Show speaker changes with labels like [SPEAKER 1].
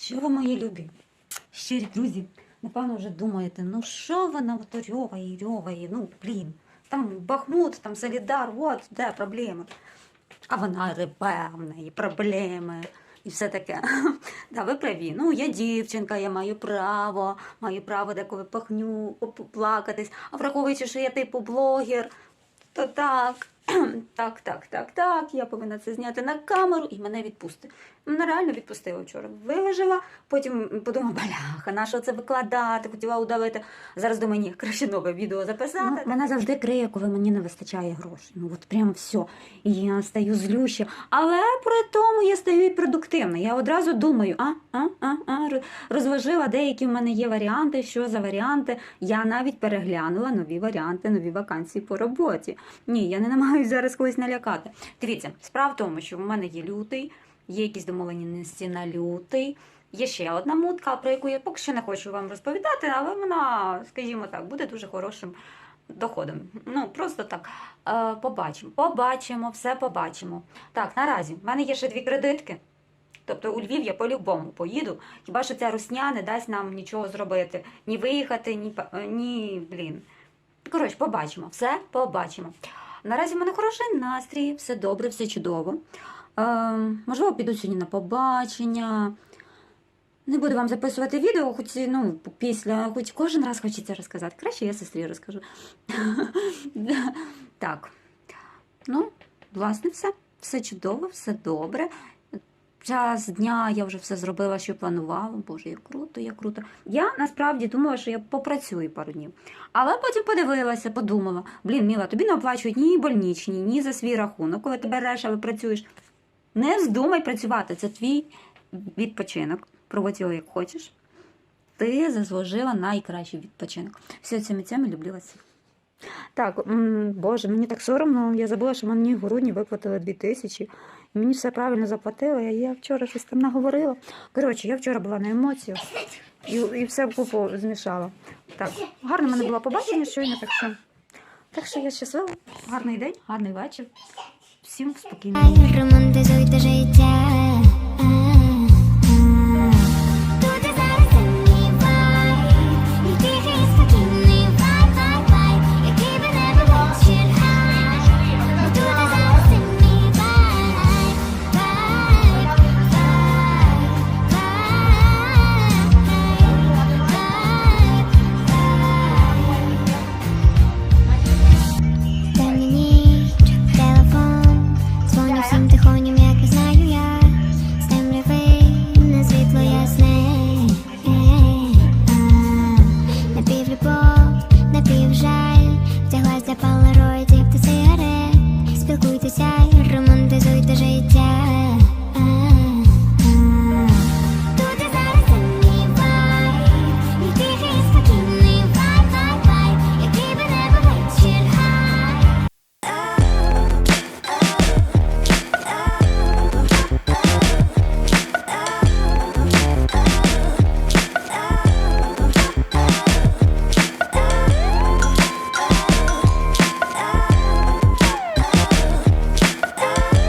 [SPEAKER 1] Що ви, мої любі? Щирі друзі, напевно, вже думаєте, ну що вона ото рьоває, рьоває, ну блін, там Бахмут, там Солідар, от де проблеми. А вона ребе, в неї проблеми і все таке. Да, ви праві. Ну, я дівчинка, я маю право, маю право деколи пахню, поплакатись. А враховуючи, що я типу блогер, то так, так, так, так, так, я повинна це зняти на камеру і мене відпусти. Мене реально відпустила вчора. Вижила, потім подумала, бляха, на що це викладати, хотіла удалити. Зараз думаю, ні, краще нове відео записати. Ну, мене завжди криє, коли мені не вистачає грошей. Ну от прям все. І я стаю злюща. Але при тому я стаю і продуктивна. Я одразу думаю, а, а, а, а, розважила, деякі в мене є варіанти, що за варіанти. Я навіть переглянула нові варіанти, нові вакансії по роботі. Ні, я не намагаюся зараз когось налякати. Дивіться, справа в тому, що в мене є лютий, є якісь домовленості на лютий. Є ще одна мутка, про яку я поки що не хочу вам розповідати, але вона, скажімо так, буде дуже хорошим доходом. Ну, просто так. Е, побачимо. Побачимо, все побачимо. Так, наразі в мене є ще дві кредитки. Тобто у Львів я по-любому поїду. Хіба що ця русня не дасть нам нічого зробити? Ні виїхати, ні, ні блін. Коротше, побачимо, все побачимо. Наразі в мене хороший настрій, все добре, все чудово. Е, можливо, піду сьогодні на побачення. Не буду вам записувати відео, хоч ну, після, хоч кожен раз хочеться розказати. Краще я сестрі розкажу. так. Ну, власне, все. Все чудово, все добре. Час дня я вже все зробила, що планувала. Боже, як круто, як круто. Я насправді думала, що я попрацюю пару днів. Але потім подивилася, подумала: блін, Міла, тобі не оплачують ні больничні, ні за свій рахунок, коли ти береш, але працюєш. Не вздумай працювати, це твій відпочинок. Проводь його як хочеш. Ти заслужила найкращий відпочинок. Все цими цими люблю вас. Так, боже, мені так соромно. Я забула, що мені в грудні виплатили 2 тисячі. Мені все правильно заплатили, я вчора щось там наговорила. Коротше, я вчора була на емоціях і, і все в купу змішала. Так, гарно в мене було побачення щойно, так що. Так що я щаслива. Гарний день, гарний вечір. Всім спокійно.
[SPEAKER 2] Романтизуйте життя.